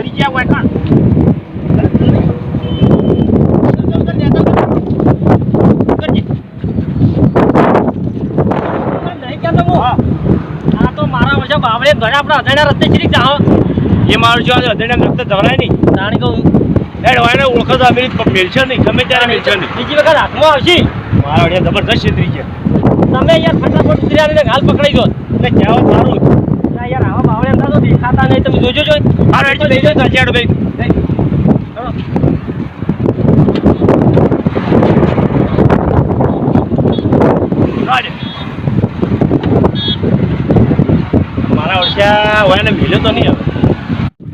મરી ગયા હોય કાં? વર્ષે બાવળે ઘણા આપણા અજાણ્યા રસ્તે ચીરી જાઓ એ મારું જો અદણ્યા રસ્તે ધરાય નહીં. જાણી કહું. એડ વાયને ઓળખો તો અમેરિક મેલશે નહીં. ગમે ત્યારે મેલશે નહીં. બીજી વખત હાથમાં આવશે. મારા વડિયા જબરદસ્ત છેતરી છે. તમે યાર ફટાફટ ઉતરી આવીને હાલ પકડાઈ દો. એટલે કહેવત સારું ના યાર, આવા બાવળે એમના તો દેખાતા નહીં. તમે જોજો જોઈ. મારો એટલે લઈ જાય ચાચી ભાઈ મારા વર્ષા હોય ને મિલ્યો તો નહીં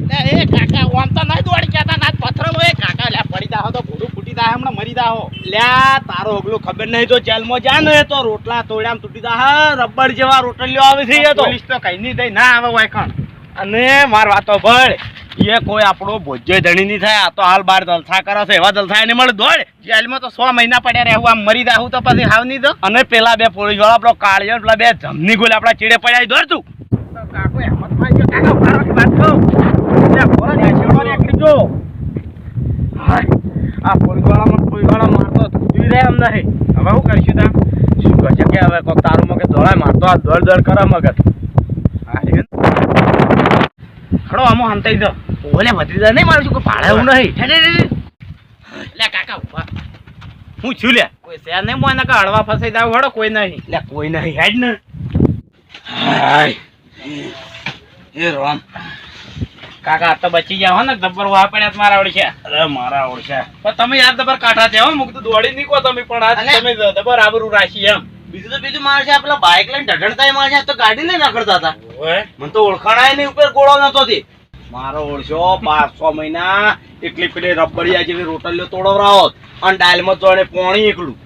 હવે લે એ કાકા ઓમ તો નહીં દોડી કહેતા ના પથરો એ કાકા લે પડી જાહો તો ભૂડું ફૂટી જાય હમણાં મરી જાહો લ્યા તારો ઓગલું ખબર નહીં તો જેલમાં જા ને તો રોટલા તોડ્યા તૂટી દા રબર જેવા રોટલીઓ આવે છે તો. પોલીસ તો કઈ નહીં દઈ ના આવે વાયખણ. અને માર વાતો ભળ એ કોઈ આપણો ભોજ્ય ધણી નહીં થાય આ તો હાલ બાર દલથા કરે છે એવા દલથા એને મળે. દોડ. જેલમાં તો સો મહિના પડ્યા રહેવું આમ મરી દાવું તો પછી હાવ નહીં તો અને પેલા બે પોલીસવાળા આપણો કાળિયો પેલા બે જમની ગોલ આપણા ચીડે પડ્યા દોડ તું. કાકો હેમતમાં ગયો કાકા મારવાની વાત કહું. જો. આ પોલીસ વાળામાં પોલીસવાળા મારતો નહીં. હવે શું કરીશું શું કરશે કે હવે કોક તારું મગજ દોડાય આ દોડ દોડ કરે મગજ. ખડો આમો હંતાઈ દો ઓલે વધી જાય નહીં મારું છું કોઈ ભાડે એવું નહીં. લે, કાકા, ઊભા. હું છું, લે. કોઈ શેર નહીં મોય નકા હળવા ફસાઈ જાવ હળો, કોઈ નહીં. લે, કોઈ નહીં, હેડ ને. હાય. કાકા આ તો બચી ગયા હો ને દબર વાહ પડ્યા તો મારા ઓળખ્યા અરે મારા ઓળખ્યા પણ તમે યાર દબર કાઢા છે હો મુક તો દોડી નીકો તમે પણ આજ અલે. તમે દબર આબરૂ રાખી એમ. બીજું તો બીજું મારશે છે બાઈક બાઇક લઈને ઢઢણતા મારશે તો ગાડી લઈને રખડતા હતા. ઓય મને તો ઓળખાણાય નહીં ઉપર ગોળો નતો થી. મારો ઓળશો પાંચ છ મહિના એકલી પેલી રબડિયા જેવી રોટલીઓ તોડવરાવો અને ડાયલમાં જોડે પોણી એકલું.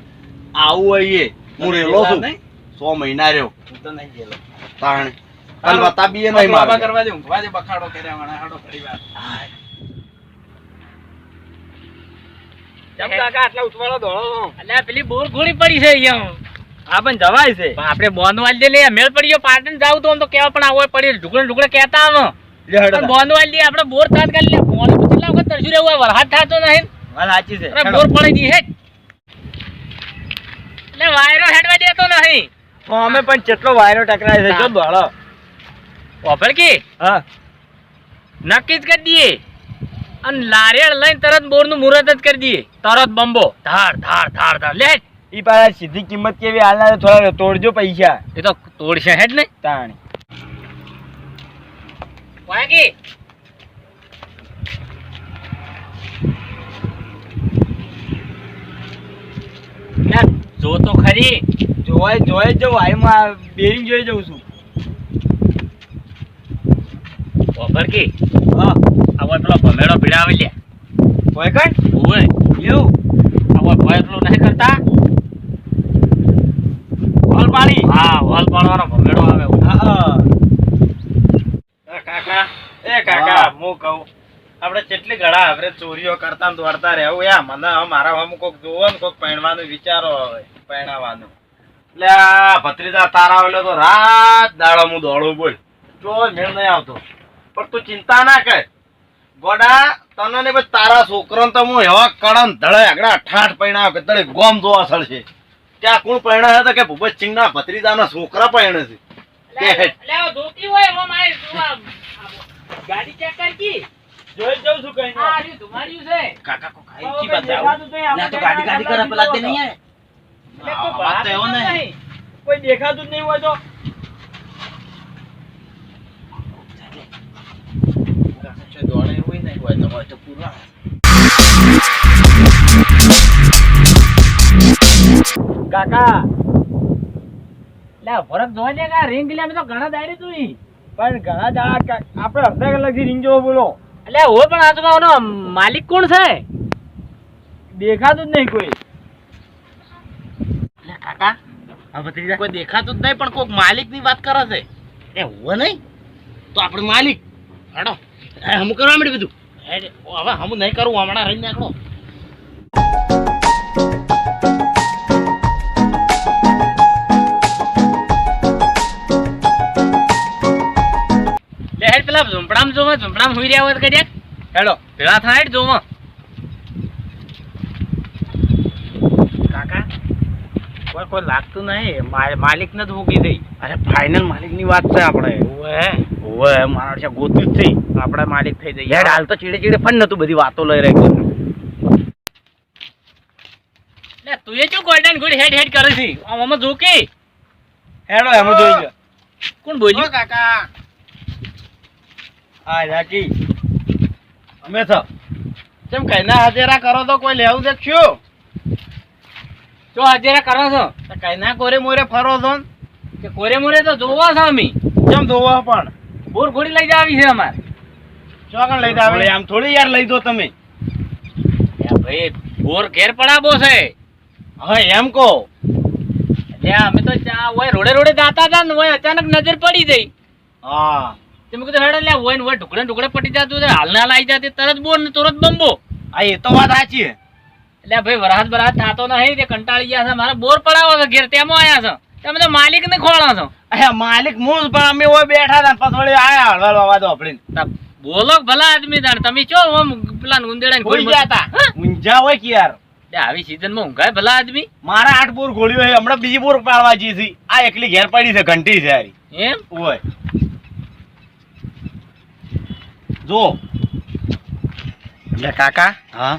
આવું હોય હું રેલો છું. નહીં? સો મહિના રહ્યો. હું તો નહીં ગયેલો તાણે. તને બતાવીએ નહીં મારે કરવા દે ઊંઘવા દે બખાડો કર્યા વાળા હાડો ફરી વાર જમ કાકા આટલા ઉઠવાળો દોડો અલ્યા પેલી બોર ગોળી પડી છે અહીંયા. હા પણ જવાય છે. પણ આપણે બોન વાળી દે લે મેળ પડી ગયો પાટણ જાવ તો આમ તો કેવા પણ આવો પડી ઢુકડે ઢુકડે કહેતા આમ બોન વાળી દે આપણે બોર થાત કરી લે બોન કેટલા વખત તરસ્યું રહેવું હોય વરસાદ થતો નહીં. વાત સાચી છે. અરે બોર પડી દી હે એટલે વાયરો હેડવા દેતો નહીં. તો અમે પણ કેટલો વાયરો ટકરાય છે જો દોડો. ઓફર કે? હા. નક્કી જ કરી દઈએ. અને લારેડ લઈને તરત બોરનું મુહૂર્ત જ કરી દઈએ. તરત બંબો. ધાર ધાર ધાર ધાર. લે. એ ઈ પાછા સીધી કિંમત કેવી? હાલના થોડા તોડજો પૈસા. એ તો તોડશે હેડ ને. તાણી. વાગી જો તો ખરી. જોવાય જોવાય જવું. આઈમાં બેરિંગ જોઈ જઉં છું. ઓફર કે હા આવો પેલો ભમેડો ભીડાવી લે. કોઈ કણ? ઓય એવું આવો ભય પેલું નહીં કરતા? હોલ પાણી હા હોલ પાડવાનો ભમેડો આવે હા એ કાકા એ કાકા હું કહું આપણે કેટલી ઘડા આપણે ચોરીઓ કરતા દોડતા રહેવું યા મને મારા હમ કોક જોવો ને કોક પહેણવાનું વિચારો હવે પહેણાવાનું. એટલે ભત્રીજા તારા એટલે તો રાત દાડો હું દોડું બોલ. જો મેળ નહીં આવતો. પણ તું ચિંતા ના કર. ગોડા તને ને તારા છોકરાને તો હું એવા કડન ધળે આગળ અઠાઠ પૈણા કે તળે ગોમ જોવા સળશે. ત્યાં કોણ પૈણા છે? તો કે ભૂપત સિંહ ના ભત્રીજાના છોકરા પૈણે છે કે ગાડી ચેક કરકી જોઈ જ છું કઈ આ રહ્યું ધુમાડ્યું છે. કાકા જ નહીં, આપણે ના તો ગાડી ગાડી કરે પેલા તે નહીં આવે. કોઈ દેખાતું જ નહીં હોય તો દોડે એવું નહીં હોય તો હોય તો પૂરા કાકા. લે ફરક જોવા દે કા રિંગ લે તો ઘણા દાડી તું પણ ઘણા દાડા આપણે અડધા કલાકથી રીંગ જોવો બોલો. એટલે હો પણ આ તો માલિક કોણ છે? દેખાતું જ નહીં કોઈ. લે કાકા. આ ભત્રીજા કોઈ દેખાતું જ નહીં પણ કોઈક માલિકની વાત કરે છે. એ હો નહીં? તો આપણે માલિક. હેડો. એ હમ કરવા માંડ્યું બધું? હવે હમ નહીં કરું હમણાં રહી નાખો હેડ પેલા ઝુંપડામાં જોવા ઝુંપડામાં હુઈ રહ્યા હોય તો કડિયા હેડો ભેળા થાય જોવો. કાકા કોઈ કોઈ લાગતું નહીં માલિકને જ મૂકી દઈ. અરે ફાઇનલ માલિકની વાત છે આપણે. ઓવે ઓવે મારા છે ગોતું જ થઈ. આપણે માલિક થઈ જઈએ. યાર હાલ તો ચીડે ચીડે ફન નતું બધી વાતો લઈ રહી લે તું એ શું ગોલ્ડન ગુડ હેડ હેડ કરે છે? આમ આમાં જોકે હેડો એમ જોઈ લો કોણ બોલ્યું? કાકા. આ રાકી અમે તો કેમ કઈના હાજરા કરો તો કોઈ લેવું દેખશું? જો હાજરા કરો છો? તો કઈના કોરે મોરે ફરો છો કે કોરે મોરે તો જોવા છો અમે? કેમ ધોવા પણ? બોર ઘોડી લઈ જાવી છે અમારે. ચોકણ લઈ જાવે. આમ થોડી યાર લઈ દો તમે. ભાઈ બોર ઘેર પડાબો છે. હા એમ કહો. અમે તો ચા ઓય રોડે રોડે જાતા હતા ને ઓય અચાનક નજર પડી જઈ. હા. તમે કીધું હેડે લે ઓય ને ઓય ઢુકડે ઢુકડે પડી જતું હાલ ના લાઈ જતી તરત બોર ને તરત બંબો. હા એ તો વાત સાચી છે. એટલે ભાઈ વરાત બરાત થતો નહીં તે કંટાળી ગયા છે. મારે બોર પડાવો છે ઘેર તેમાં આયા છો. તમે તો માલિક ને ખોળો છો. અરે માલિક હું પણ અમે ઓય બેઠા હતા પછી વળી આયા હળવા બાબા તા બોલો ભલા આદમી તાણ તમે ચો ઓમ પેલા ઉંદેડા ભૂલી ગયા હતા ઊંઝા હોય કે યાર? આવી સીઝનમાં ઊંઘાય ભલા આદમી? મારા આઠ બોર ગોળીઓ છે હમણાં બીજી બોર પાડવા જઈ છે. આ એકલી ઘેર પડી છે ઘંટી છે હારી એમ? ઓય. જો. એટલે કાકા હા?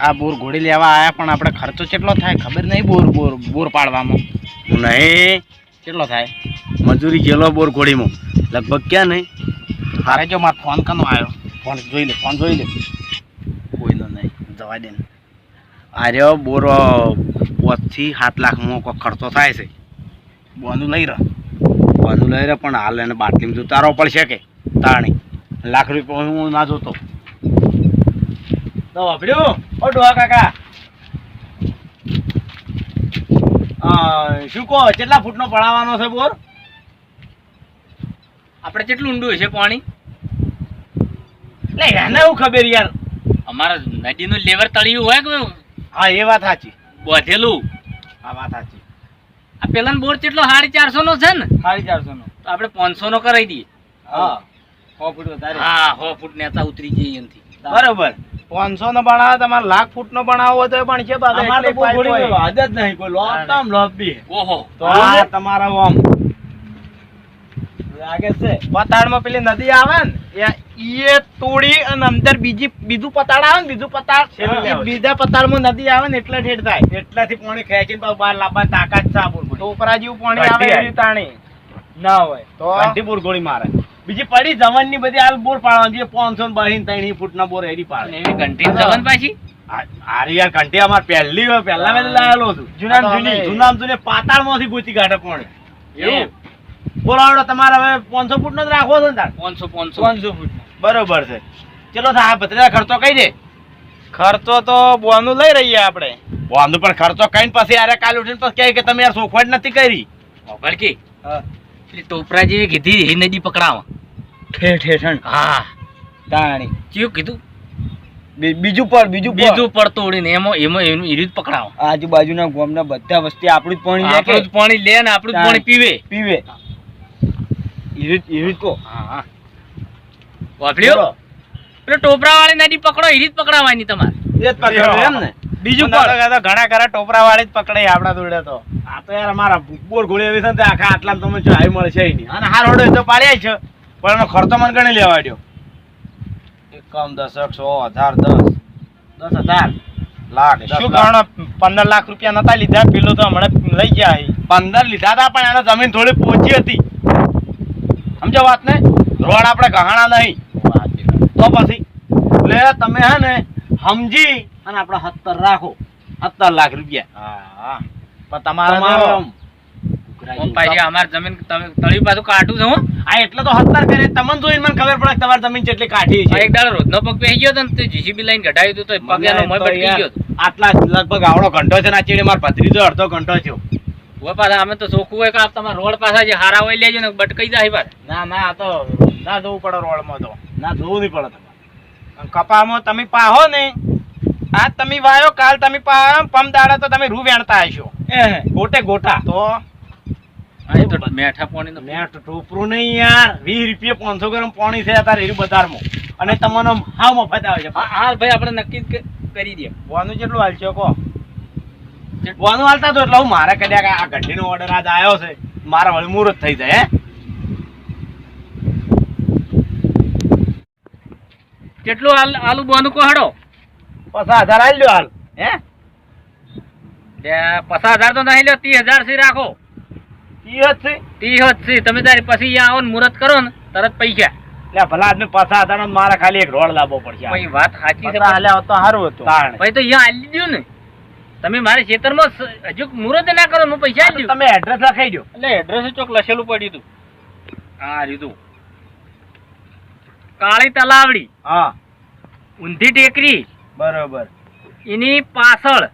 આ બોર ઘોડી લેવા આયા પણ આપણે ખર્ચો કેટલો થાય ખબર નહીં બોર બોર બોર પાડવામાં? નહીં. કેટલો થાય? મજૂરી ગયેલો બોર ઘોડીમાં. લગભગ ક્યાં નહીં? હારે જો મારો ફોન કનો આવ્યો. ફોન જોઈ લે ફોન જોઈ લે. કોઈનો નહીં. જવા દે આર્યો બોર પાંચથી સાત લાખમાં કોઈ ખર્ચો થાય છે. બોનું લઈ રહ્યો બોનું લઈ રહ્યો પણ હાલ એને બાટલીમાં ઉતારવો પડશે કે? તાણી. લાખ રૂપિયા હું ના જોતો. તો વાપર્યું? ઓ ડોહા કાકા. શું કહો કેટલા ફૂટનો પડાવવાનો છે બોર? આપણે કેટલું ઊંડું હશે પાણી? એટલે એને એવું ખબર યાર? અમારા નદીનું લેવર તળિયું હોય કે હા એ વાત સાચી. બોધેલું? આ વાત સાચી. આ પેલા બોર કેટલો? સાડી ચારસો નો છે ને? સાડી ચારસો નો તો આપણે પાંચસો નો કરાવી દઈએ. હા સો ફૂટ વધારે. હા સો ફૂટ નેતા ઉતરી જઈએ બરોબર. પાંચસો નો બનાવો તમારે લાખ ફૂટ નો બનાવો તો પણ છે અમારે તો બહુ થોડી હદ જ નહીં કોઈ લોબ તો આમ લોબ બી. ઓહો. તો આ તમારા આમ લાગે છે. પતાળમાં પેલી નદી આવે ને એ- તોડી અને અંદર બીજી બીજું પતાળ આવે ને બીજું પતાળ. બીજા પતાળમાં નદી આવે ને એટલે ઠેઠ થાય. એટલાથી પાણી ખેંચીને પાછું બહાર લાવવાની તાકાત છે આ ટોપરા જેવું પાણી આવે એવી તાણી. ના હોય. તો ગોળી મારે. બીજી પડી જવાનની બધી હાલ બોર પાડવાની છે. પાંચસો ને બાવીસ ત્રણ ફૂટના બોર એડી પાડે. એવી ઘંટી જવન પાછી? આરી યાર ઘંટી અમાર પહેલી હોય પહેલા મેં લાયેલો હતું. જૂનામ જૂની. જૂનામ જૂને પાતાળમાંથી ગોતી કાઢે પાણી. એવું? બોલાવડો તમારે હવે પાંચસો ફૂટ નો જ રાખવો છે ને તાર? પાંચસો પાંચસો. પાંચસો ફૂટ બરોબર છે. ચલો થાય ભત્રીજા ખર્ચો કઈ દે? ખર્ચો તો બોનું લઈ રહીએ આપણે. બોનું પણ ખર્ચો કઈ પછી અરે કાલ ઉઠીને પછી કહે કે તમે યાર સોખવટ નથી કરી. પેલી ટોપરા જેવી કીધી એ નદી પકડાવા. ઠેઠ ઠેઠ હા. તાણી. ચિયું કીધું? બીજું પડ બીજું બીજું પડ તોડીને એમાં એમાં એનું રીત પકડાવા. આજુબાજુના ગામના બધા વસ્તી આપણું જ પાણી આપણું જ પાણી લે ને આપણું જ પાણી પીવે. પીવે. ઈરીત ઈરીત કો હા હા. વાપર્યો? પેલો ટોપરા વાળી નદી પકડો એ રીત પકડાવાની તમારે. એમ ને બીજું પણ ઘણા ઘણા ટોપરા વાળી જ પકડાય આપડા જોડે તો. આ તો યાર અમારા બોર ગોળી આવી છે ને આખા આટલા તમે જો આવી મળશે નહીં. અને હાર હોડે તો પાડ્યા જ છે. પણ એનો ખર્ચો મને ગણી લેવાડ્યો. એકમ દશક સો હજાર દસ. દસ હજાર. લાખ શું ગણો પંદર લાખ રૂપિયા નતા લીધા? પેલો તો હમણાં લઈ ગયા પંદર લીધા હતા પણ એને જમીન થોડી પોચી હતી. સમજો વાત ને? રોડ આપણે ગહાણા નહીં. તો પછી એટલે તમે હે ને સમજી અને આપણે સત્તર રાખો. સત્તર લાખ રૂપિયા. પણ તમારે ઓમ અમાર જમીન તમે પાછું કાઢું છે આ એટલે તો સત્તર કરે તમને જોઈને મને ખબર પડે તમારી જમીન કેટલી કાઠી છે. એક દાડો રોજનો પગ પહેરી ગયો ને તે જીસીબી લઈને કઢાવ્યું હતું તો પગ એનો મોય મને તો ભટકી યાર ગયો આટલા લગભગ આવડો ઘંટો છે ને ચીડે મારો ભત્રીજો અડધો ઘંટો થયો. હવે પાછા અમે તો ચોખ્ખું હોય કે તમારા રોડ પાસે જે હારા હોય લેજો ને બટકાઈ જાય પાછા ના ના આ તો ના જોવું પડે રોડમાં તો. ના જોવું નહીં પડે તમારે. કપામાં તમે પાહો ને આ તમે વાયો કાલ તમે પાહો પમ દાડા તો તમે રૂ વેણતા હશો. ગોટે ગોટા. તો? મેઠા પાણી મેં તો ટોપરું નહીં યાર. વીસ રૂપિયા પાંચસો ગ્રામ પાણી છે અત્યારે એરી બજારમાં. અને તમને હાવ મફત આવે છે. હા ભાઈ આપણે નક્કી કરી દે બોનું કેટલું હાલશે કહો. બોનું હાલતા તો એટલે હું મારે કદાચ આ ઘંટીનો ઓર્ડર આજ આવ્યો છે. મારા વળી મુહૂર્ત થઈ જાય હે. કેટલું હાલ આલુ બોનું કોહડો પચાસ હજાર હાલ લ્યો હાલ હે. પચાસ હજાર તો નહીં લ્યો ત્રીસ હજારથી રાખો. ઈ જ છે તમે તારી પછી અહીંયા આવો ને મુહૂર્ત કરો ને તરત પૈસા. એટલે ભલા આદમી હજાર મારે ખાલી એક રોડ લાવવો પડશે વાત સાચી છે હાલ્યા હોત તો સારું હતું. ભાઈ તો અહીંયા ને. તમે મારા ખેતરમાં હજુ મુહૂર્ત ના કરો હું પૈસા દઉં તમે એડ્રેસ લખાઈ દો એટલે એડ્રેસ ચોક લખેલું પડ્યું હતું હા રીતું કાળી તલાવડી. હા. ઊંધી ટેકરી. બરોબર. એની પાછળ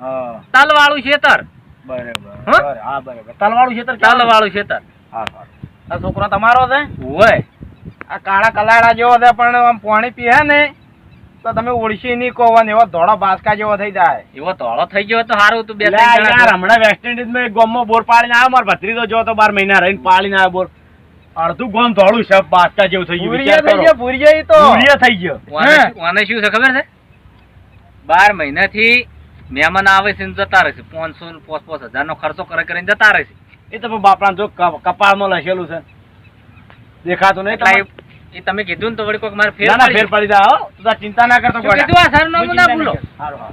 હા. તલ વાળું ખેતર. બરોબર હા? બરોબર. હા બરોબર. તલવાળું છે તલ વાળું ખેતર હા હા. આ છોકરો તમારો છે? હોય. આ કાળા કલાડા જેવો છે પણ આમ પાણી પીએ ને તો તમે ઓળખી નહીં કહો ને એવો ધોળો બાસકા જેવો થઈ જાય. એવો ધોળો થઈ ગયો તો સારું બે યાર હમણાં વેસ્ટ ઇન્ડિઝમાં એક ગામમાં બોર પાડીને આવ્યો મારો ભત્રીજો જો તો બાર મહિના રહીને પાડીને આવ્યો બોર. અડધું ગોમ ધોળું છે બાસકા જેવું થઈ ગયું ભૂરિયા થઈ ગયો વાને- વાને શું છે ખબર છે? બાર મહિનાથી મહેમાન આવે છે ને જતા રહેશે પાંચસો પાંચ પાંચ હજારનો ખર્ચો કરે કરીને જતા રહેશે એ તો બાપરા જો કપાળમાં લખેલું છે. દેખાતું નહીં એ- તમે કીધું ને તો વળી કોઈક મારે ફેર ના ફેર પડી જાય તું ચિંતા ના કરતો કીધું આ સરનામું ના ભૂલો.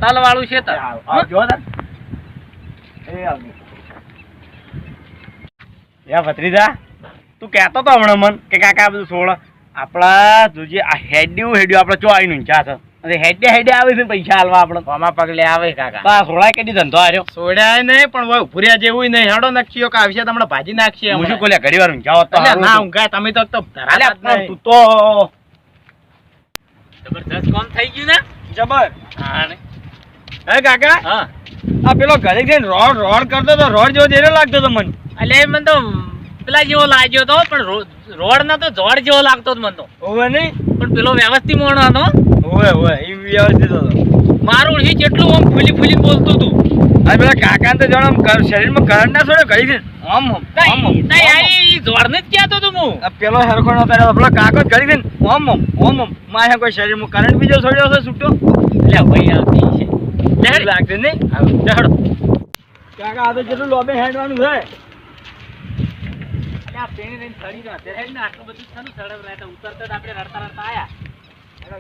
તલ વાળું છે હારું, જો. એ યા ભત્રીજા તું કહેતો તો હમણાં મન કે કાકા બધું છોડ આપણા જોજે આ હેડ્યું હેડ્યું. આપણે ચો આવીનું ચા છે? અને હેડે હેડે આવે છે પૈસા હાલવા આપણે. આમાં પગલે આવે કાકા? બા સોળાય કેદી ધંધો આર્યો? સોડ્યા નહીં પણ હવે ઉભર્યા જેવું નહીં. હેડો નાખશીઓ કે આવશે તમને ભાજી નાખશે હું શું કોલ્યા ઘડી વાર ઊંચા તો ના ઊંઘાય તમે તો તો અલ્યા, ધરાતા જ પણ નહીં. તું તો જબરદસ્ત કામ થઈ ગયું ને? જબર. હા ને? હે કાકા? હા. આ પેલો ઘરે જઈને રોડ રોડ કરતો તો રોડ જેવો જેરો લાગતો તો મને. એટલે મને તો પેલા જેવો લાગ્યો તો પણ રોડ ના તો જોડ જેવો લાગતો હતો મને તો. ઓવે નહીં. પણ પેલો વ્યવસ્થિત મોણો હતો. એ વ્યવસ્થિત હતો. મારું ઓળખી જેટલું આમ ફૂલી ફૂલી બોલતું તું. આ પેલા કાકાને તો જાણે આમ શરીરમાં કરંટ ના છોડે ઘડી દે આમ આમ તઈ આમ. ઈ જ કહેતો તો હું. પેલો હરખો નો પહેર્યો તો પેલો કાકો જ ઘડી દે ઓમ ઓમ ઓમ ઓમ મારે કોઈ શરીરમાં કરંટ બીજો છોડ્યો છે છૂટો એટલે ભાઈ આવતી છે. એવું લાગતું નહીં દેખડો કાકા આ તો જેટલું લોબે હેડવાનું છે. આ પેણી રહીને ચડી રહ્યો હેડ ને આટલું બધું શાનું સડમ રહ્યા? ઉતરતા આપણે રડતા રડતા આયા.